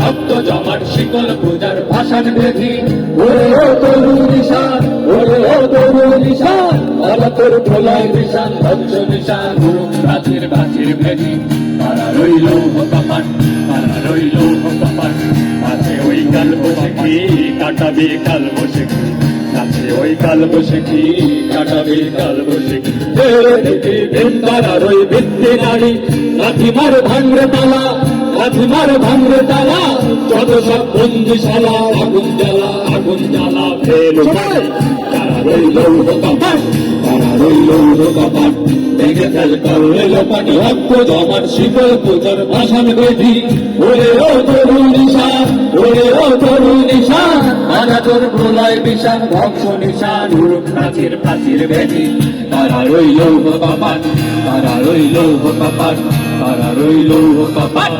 রক্ত জমাট শিকল পূজার ভাষণ বেধি। ওরে ও তরু নিশান ওরে ও তরু নিশান ওরা তোর প্রলয় নিশান ধ্বংস নিশান। গুরু প্রাচীর প্রাচীর ভেদি তারা রইল কপাট তারা রইল কপাট আছে ওই কাল বসে কি কাটাবে কাল বসে কি আছে ওই কাল বসে কি কাটাবে কাল বসে কি তারা রই ভিত্তি নারী লাথি মার ভাঙরে তালা লাথি মার ভাঙরে তালা যত সব বন্দিশালা আগুন জ্বালা আগুন জ্বালা ফেল তারা রইল কপাট তারা রইল কপাট ভেঙে ফেল করলে লোপাট রক্ত জমাট শিকল পুজোর ভাষণ বেধি ওরে ও তরু নিশান ওরে ও তরু নিশান আনা তোর প্রলয় বিশান ধ্বংস নিশান উড়ুক প্রাচীর প্রাচীর বেধি তারা রইল কপাট তারা রইল কপাট তারা রইল কপাট